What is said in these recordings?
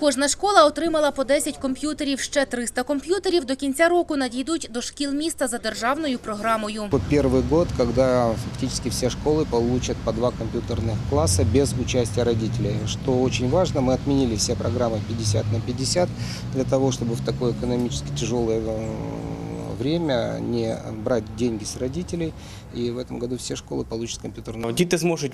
Кожна школа отримала по 10 комп'ютерів. Ще 300 комп'ютерів до кінця року надійдуть до шкіл міста за державною програмою. Вот Первый год, когда фактически все школы получат по два компьютерных класса без участия родителей. Что очень важно, мы отменили все программы 50 на 50 для того, чтобы в такое экономически тяжелое э, время не брать деньги с родителей. И в этом году все школы получат компьютерные Діти зможуть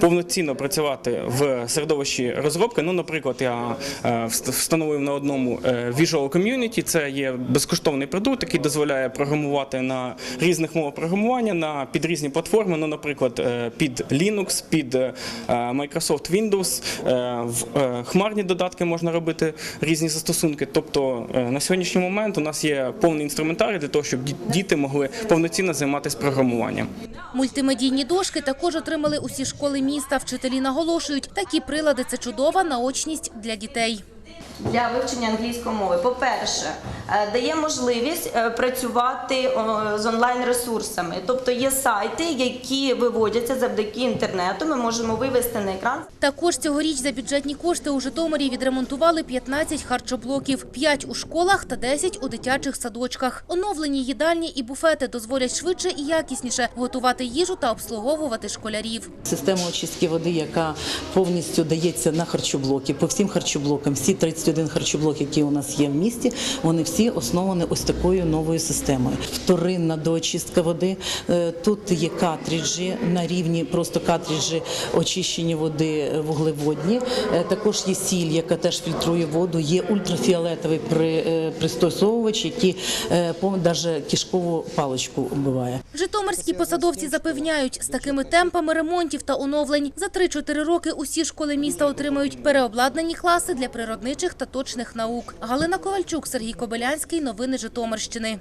повноцінно працювати в середовищі розробки. Ну, наприклад, я е, вст- встановив на одному е, Visual Community. Це є безкоштовний продукт, який дозволяє програмувати на різних мовах програмування на під різні платформи. Ну, наприклад, е, під Linux, під е, Microsoft Windows, е, в е, хмарні додатки можна робити різні застосунки. Тобто е, на сьогоднішній момент у нас є повний інструментарій для того, щоб діти могли повноцінно займатися програмуванням. Мультимедійні дошки також отримали усі школи міста. Вчителі наголошують, такі прилади – це чудова наочність для дітей. Для вивчення англійської мови. По-перше, е, дає можливість е, працювати з онлайн-ресурсами. Тобто є сайти, які виводяться завдяки інтернету. Ми можемо вивести на екран Також цьогоріч за бюджетні кошти у Житомирі відремонтували 15 харчоблоків, 5 у школах та 10 у дитячих садочках. Оновлені їдальні і буфети дозволять швидше і якісніше готувати їжу та обслуговувати школярів. Система очистки води, яка повністю дається на харчоблоки, по всім харчоблокам, всі 31 харчоблок, які у нас є в місті, вони всі основані ось такою новою системою. Вторинна доочистка води. Е, Тут є картриджі на рівні просто картриджі очищення води вуглеводні. Е, Також є сіль, яка теж фільтрує воду. Є ультрафіолетовий е, пристосовувач, який навіть кишкову паличку вбиває. Житомирські посадовці запевняють, з такими темпами ремонтів та оновлень за 3-4 роки усі школи міста отримають переобладнані класи для природничих та точних наук. Галина Ковальчук, Сергій Кобилянський. Новини Житомирщини.